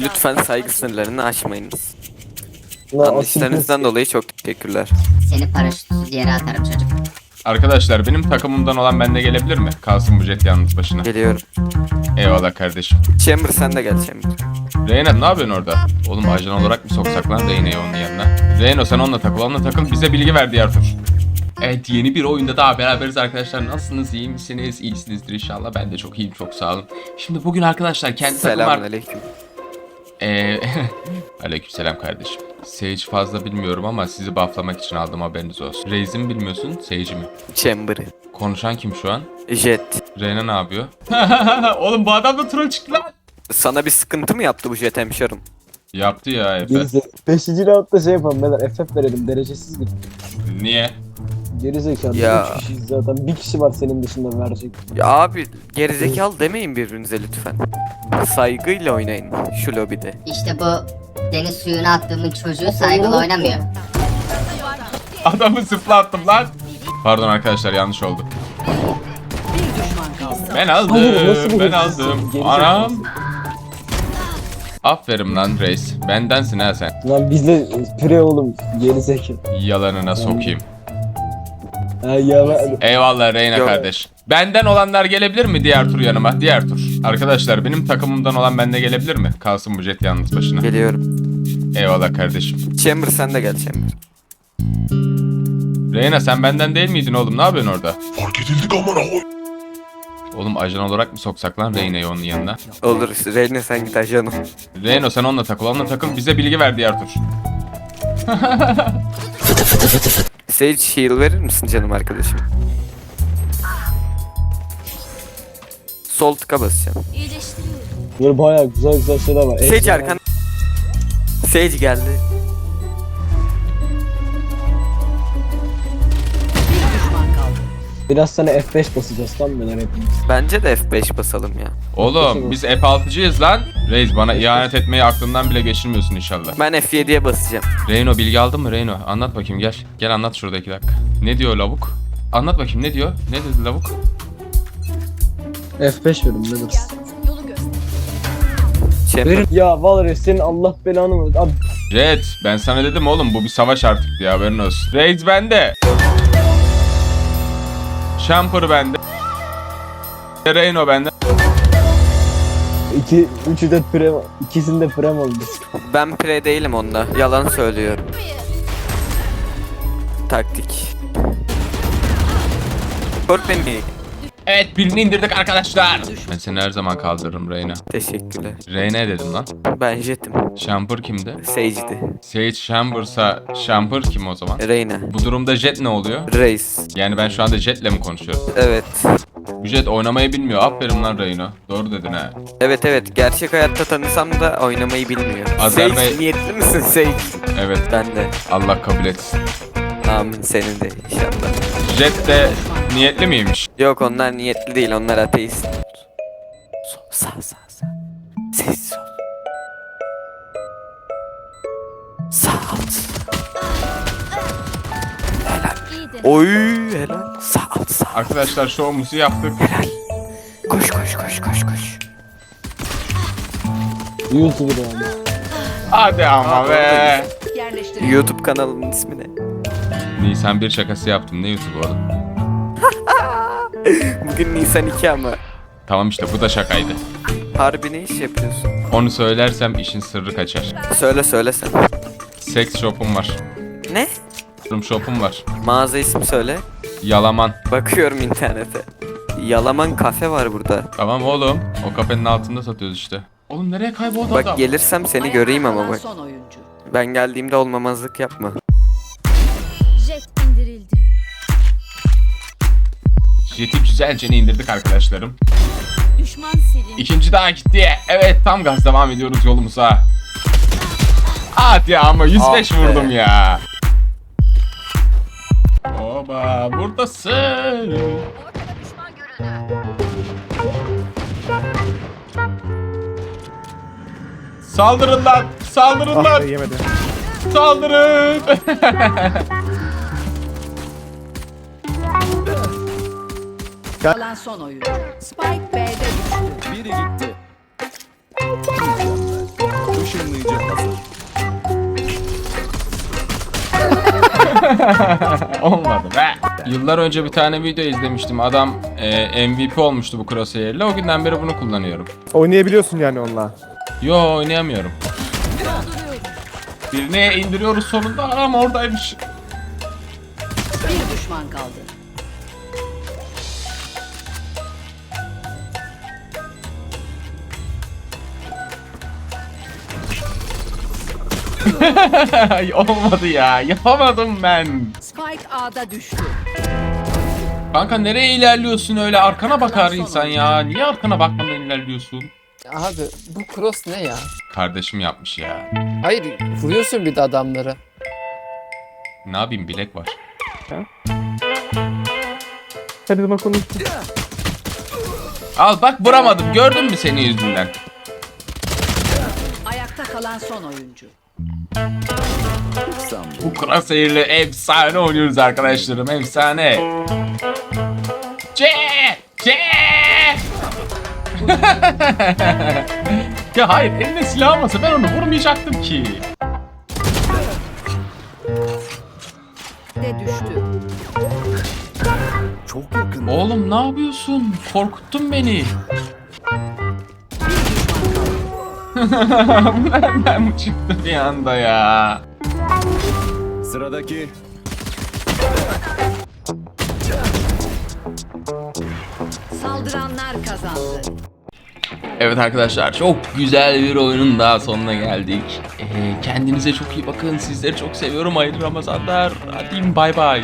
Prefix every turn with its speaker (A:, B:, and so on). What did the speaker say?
A: Lütfen saygı sınırlarını aşmayınız. Anlayışlarınızdan dolayı çok teşekkürler.
B: Seni paraşütsüz yere atarım çocuk.
C: Arkadaşlar benim takımımdan olan bende gelebilir mi? Kalsın bu jet yalnız başına.
A: Geliyorum.
C: Eyvallah kardeşim.
A: Chamber sen de gel Chamber.
C: Reyna ne yapıyorsun orada? Oğlum ajan olarak mı soksak lan Reyna'yı onun yanına? Reyna sen onunla takıl onunla takıl bize bilgi ver diğer tur. Evet yeni bir oyunda daha beraberiz arkadaşlar. Nasılsınız? iyi misiniz? İyisinizdir inşallah. Ben de çok iyiyim. Çok sağ olun. Şimdi bugün arkadaşlar kendi takım.
A: Selamünaleyküm.
C: Ee, Aleykümselam kardeşim. Sage fazla bilmiyorum ama sizi bufflamak için aldım haberiniz olsun. Raze'i mi bilmiyorsun? Sage'i mi?
A: Chamber'ı.
C: Konuşan kim şu an?
A: Jet.
C: Reyna ne yapıyor? Oğlum bu adam da troll çıktı lan.
A: Sana bir sıkıntı mı yaptı bu Jet hemşerim?
C: Yaptı ya Efe.
D: Gerizek. Beşinci roundda şey yapalım beyler FF verelim derecesiz git.
C: Niye?
D: Gerizekalı.
A: Ya.
D: Üç kişiyiz zaten. Bir kişi var senin dışında verecek.
A: Ya abi gerizekalı demeyin birbirinize lütfen. Saygıyla oynayın şu lobide.
B: İşte bu deniz suyuna attığımın çocuğu saygılı oynamıyor.
C: Adamı zıplattım lan. Pardon arkadaşlar yanlış oldu. Ben aldım.
D: Hayır, nasıl
C: ben
D: hırsızsın?
C: aldım.
D: Geri
C: Anam. Aferin lan reis. Bendensin ha sen.
D: Lan bizde pire oğlum gerizekalı.
C: Yalanına sokayım.
D: Ha ya ben...
C: Eyvallah Reyna
A: Yok.
C: kardeş. Benden olanlar gelebilir mi diğer tur yanıma? Diğer tur. Arkadaşlar benim takımımdan olan bende gelebilir mi? Kalsın bu jet yalnız başına.
A: Geliyorum.
C: Eyvallah kardeşim.
A: Chamber sen de gel Chamber.
C: Reyna sen benden değil miydin oğlum? Ne yapıyorsun orada?
E: Fark edildik amına koy.
C: Oğlum ajan olarak mı soksak lan Reyna'yı onun yanına?
A: Olur Reyne sen git ajanım.
C: Reyno sen onunla takıl onunla takıl bize bilgi ver diğer tur.
A: Sage heal verir misin canım arkadaşım? Sol tıka basacağım.
D: Böyle bayağı güzel güzel şeyler var.
A: Sage
D: Ejder-
A: arkan. Sage geldi.
D: Biraz sana F5 basacağız tam beyler hepimiz.
A: Bence de F5 basalım ya.
C: Oğlum biz F6'cıyız lan. Reis bana ihanet etmeyi aklından bile geçirmiyorsun inşallah.
A: Ben F7'ye basacağım.
C: Reyno bilgi aldın mı Reyno? Anlat bakayım gel. Gel anlat şurada iki dakika. Ne diyor lavuk? Anlat bakayım ne diyor? Ne dedi lavuk?
D: F5 verin ne dersin?
A: Chamber.
D: Ya Valorant senin Allah belanı versin. Abi
C: Jet ben sana dedim oğlum bu bir savaş artık diye haberin olsun. Reis bende. Champer bende. Reyno bende.
D: iki, üçü de prem, ikisinde prem oldu.
A: Ben pre değilim onda. Yalan söylüyorum. Taktik. Beni.
C: Evet birini indirdik arkadaşlar. Ben seni her zaman kaldırırım Reyna.
A: Teşekkürler.
C: Reyna dedim lan.
A: Ben Jet'im.
C: Champer kimdi?
A: Sage'di.
C: Sage Chamber'sa Chamber kim o zaman?
A: Reyna.
C: Bu durumda Jet ne oluyor?
A: Reis.
C: Yani ben şu anda Jet'le mi konuşuyorum?
A: Evet.
C: Bu Jet oynamayı bilmiyor. Aferin lan Reyno. Doğru dedin ha.
A: Evet evet. Gerçek hayatta tanısam da oynamayı bilmiyor.
C: Azer
A: Sage niyetli misin Sage?
C: Evet.
A: Ben de.
C: Allah kabul etsin.
A: Amin senin de inşallah.
C: Jet de niyetli miymiş?
A: Yok onlar niyetli değil. Onlar ateist. Sol, sağ sağ sağ. Sessiz ol. Sağ alt. Helal. Oy helal. Sağ alt sağ.
C: Arkadaşlar şovumuzu yaptık.
A: Koş koş koş koş koş.
D: YouTuber abi.
C: Hadi ama be.
A: YouTube kanalının ismi ne?
C: Nisan bir şakası yaptım. Ne YouTube oğlum?
A: Bugün Nisan 2 ama.
C: Tamam işte bu da şakaydı.
A: Harbi ne iş yapıyorsun?
C: Onu söylersem işin sırrı kaçar.
A: Söyle söyle sen.
C: Seks shop'um var.
A: Ne?
C: Room shop'um var.
A: Mağaza ismi söyle.
C: Yalaman.
A: Bakıyorum internete. Yalaman kafe var burada.
C: Tamam oğlum. O kafenin altında satıyoruz işte. Oğlum nereye kayboldu
A: Bak
C: adam?
A: gelirsem seni göreyim ama bak.
F: Son oyuncu.
A: Ben geldiğimde olmamazlık yapma.
G: Jet indirildi.
C: Jet'i güzelce indirdik arkadaşlarım.
G: Düşman silindi.
C: İkinci daha gitti. Evet tam gaz devam ediyoruz yolumuza. Hadi ama 105
A: Ah
C: vurdum ya. Oba buradasın. Saldırın lan! Saldırın lan! Saldırın! Dikkat.
F: Kalan son oyun. Spike B'de düştü.
H: Biri gitti. Işınlayıcı hazır.
C: Olmadı be. Yıllar önce bir tane video izlemiştim. Adam e, MVP olmuştu bu crosshair'le. O günden beri bunu kullanıyorum.
E: Oynayabiliyorsun yani onunla.
C: Yo oynayamıyorum. Birine indiriyoruz sonunda. Adam oradaymış.
F: Bir düşman kaldı.
C: Ay, Olmadı ya. Yapamadım ben.
F: Spike A'da düştü.
C: Kanka nereye ilerliyorsun öyle? Arkana bakar insan ya. Niye arkana bakmadan ilerliyorsun?
H: Abi bu cross ne ya?
C: Kardeşim yapmış ya.
H: Hayır vuruyorsun bir de adamları.
C: Ne yapayım bilek var.
E: Her zaman konuştuk.
C: Al bak vuramadım. Gördün mü senin yüzünden?
F: Ayakta kalan son oyuncu.
C: Bu crosshair'le efsane oynuyoruz arkadaşlarım. Efsane. C! C! ya hayır eline silah almasa ben onu vurmayacaktım ki.
F: De düştü.
C: Oğlum ne yapıyorsun? Korkuttun beni. Bu nereden mi çıktı bir anda ya?
I: Sıradaki
F: Saldıranlar kazandı.
C: Evet arkadaşlar çok güzel bir oyunun daha sonuna geldik. Ee, kendinize çok iyi bakın. Sizleri çok seviyorum. Hayırlı Ramazanlar. Hadi bay bay.